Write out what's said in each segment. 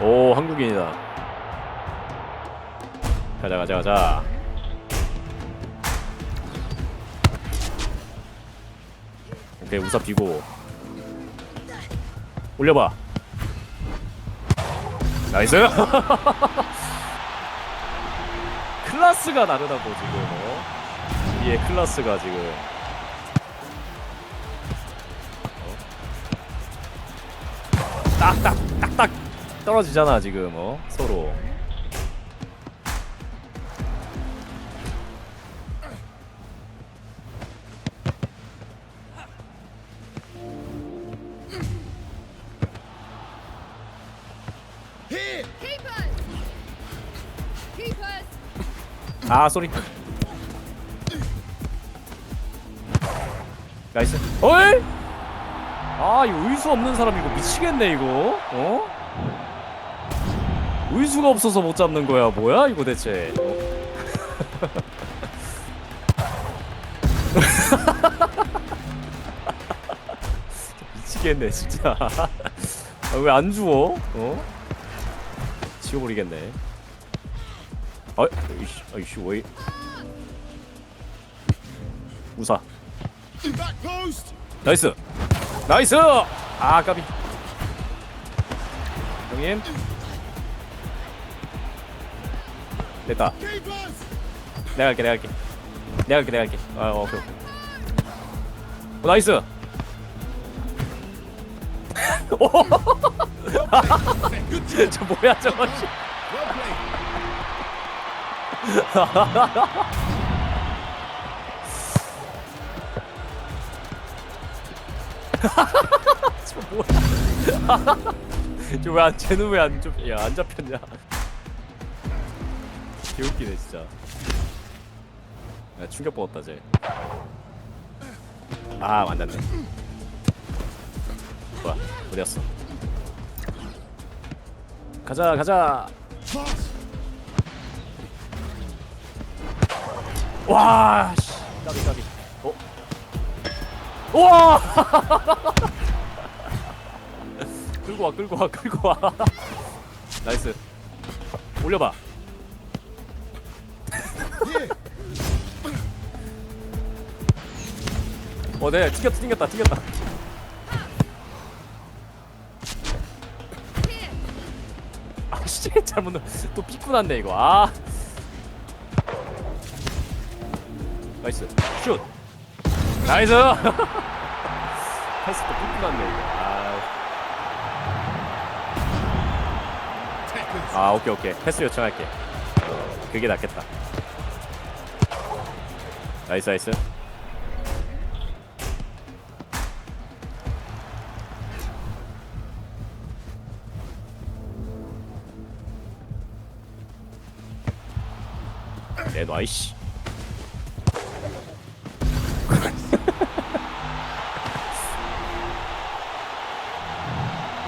오 한국인이다. 가자 가자 가자. 오케이 우사 비고. 올려봐. 나이스! 클라스가 다르다고 지금. 어? 우리의 클라스가 지금. 어? 딱딱 딱딱 떨어지잖아 지금 어? 서로! 아 쏘리. 나이스. 어이? 아 이거 의수 없는 사람 이거 미치겠네 이거. 어 의수가 없어서 못 잡는 거야 뭐야 이거 대체 미치겠네 진짜 아, 왜 안 주워 어 지워버리겠네 어, 이씨, 이씨 왜? 우사. 나이스, 나이스. 아 까비. 형님. 됐다. 내가 할게, 내가 할게. 내가 할게, 내가 할게. 아, 어, 오케이. 어, 나이스. 오! 저 뭐야 저거? 씨. 저 뭐야? 저왜안 쟤는 왜안 좀, 야안 잡혔냐? 개웃기네 진짜. 야 충격 먹었다 쟤. 아 만났네. 뭐야 어디였어? 가자 가자. 와, 씨, 까비 까비. 어? 우와! 끌고 와, 끌고 와, 끌고 와. 나이스. 올려봐. 어, 네, 튕겼다, 튕겼다, 튕겼다. 아, 씨, 잘못 넣. 또 피꾸 났네 이거. 아. 나이스 슛 나이스 패스 또 삐뚤었네 이거 아. 아 오케이 오케이 패스 요청할게 어, 그게 낫겠다 나이스 나이스 내놔 이씨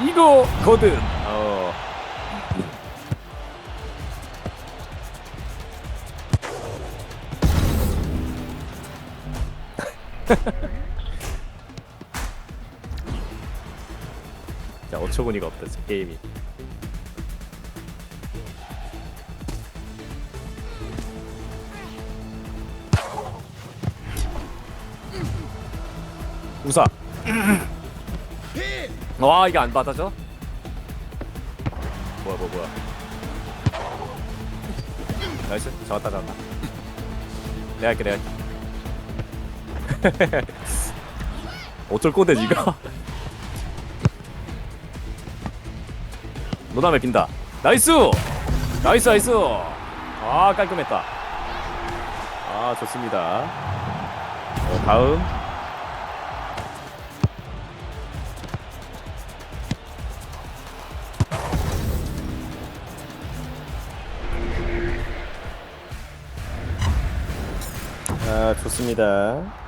이거 거든. 자 어처구니가 없다 진짜 게임이. 우사. 와 이게 안 받아져? 뭐야 뭐야 뭐야 나이스 잡았다 잡았다 내가 할게 내가 할게 어쩔 건데 니가 너 다음에 빈다. 나이스! 나이스 나이스! 아 깔끔했다. 아 좋습니다. 어, 다음. 아 좋습니다.